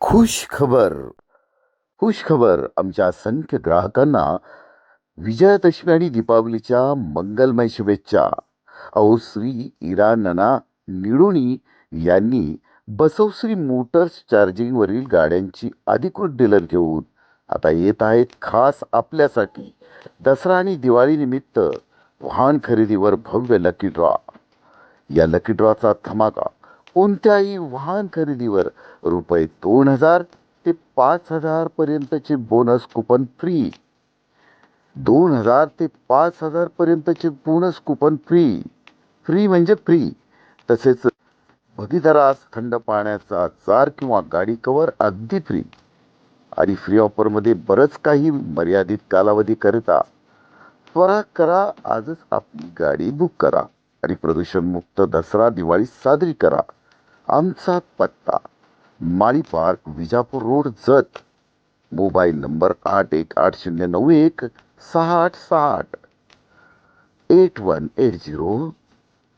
खुश खबर. खुश खबर आमच्या असंख्य ग्राहकांना विजयादशमी आणि दीपावलीच्या मंगलमय शुभेच्छा. अहो श्री इरा नना निडुणी यांनी बसवश्री मोटर्स चार्जिंगवरील गाड्यांची अधिकृत डीलर घेऊन आता येत आहेत खास आपल्यासाठी दसरा आणि दिवाळीनिमित्त वाहन खरेदीवर भव्य लकी ड्रॉ. या लकी ड्रॉचा धमाका कोणत्याही वाहन खरेदीवर रुपये दोन हजार ते पाच हजार पर्यंतचे बोनस कुपन फ्री दोन हजार ते पाच हजार पर्यंतचे बोनस कुपन फ्री फ्री म्हणजे फ्री तसेच भगीदरास थंड पाण्याचा चार किंवा गाडी कवर अगदी फ्री आणि फ्री ऑफरमध्ये बरंच काही मर्यादित कालावधीकरिता त्वरा करा आजच आपली गाडी बुक करा. आणि प्रदूषणमुक्त दसरा दिवाळी साजरी करा. आमचा पत्ता Mali park Vijapur road Jath. Mobile number आठ एक आठ शून्य नऊ एक सहा आठ सहा आठ. Eight one eight zero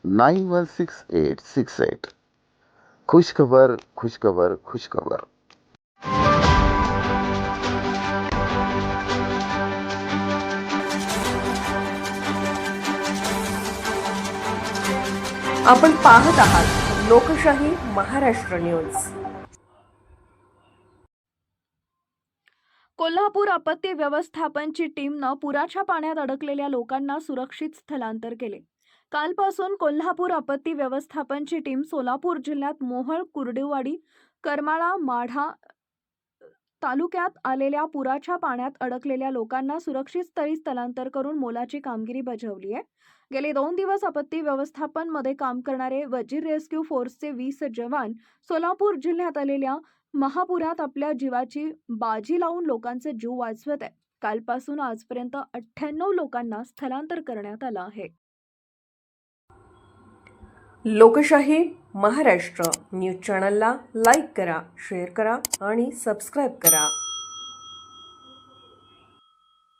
nine one six eight six eight खुशखबर खुशखबर खुशखबर. आपण पाहत आहात लोकशाही महाराष्ट्र न्यूज. कोल्हापूर आपत्ती व्यवस्थापनची टीमनं पुराच्या पाण्यात अडकलेल्या लोकांना सुरक्षित स्थलांतर केले. कालपासून कोल्हापूर आपत्ती व्यवस्थापनची टीम सोलापूर जिल्ह्यात मोहळ कुर्डेवाडी करमाळा माढा तालुक्यात आलेल्या पुराच्या पाण्यात अडकलेल्या लोकांना सुरक्षित स्थळी स्थलांतर करून मोलाची कामगिरी बजावली आहे. गेले दोन दिवस आपत्ती व्यवस्थापनमध्ये काम करणारे वजीर रेस्क्यू फोर्सचे वीस जवान सोलापूर जिल्ह्यात आलेल्या महापुरात आपल्या जीवाची बाजी लावून लोकांचे जीव वाचवत आहे कालपासून आजपर्यंत अठ्ठ्याण्णव लोकांना स्थलांतर करण्यात आलं आहे. लोकशाही महाराष्ट्र न्यूज चॅनलला लाईक करा शेअर करा आणि सबस्क्राईब करा.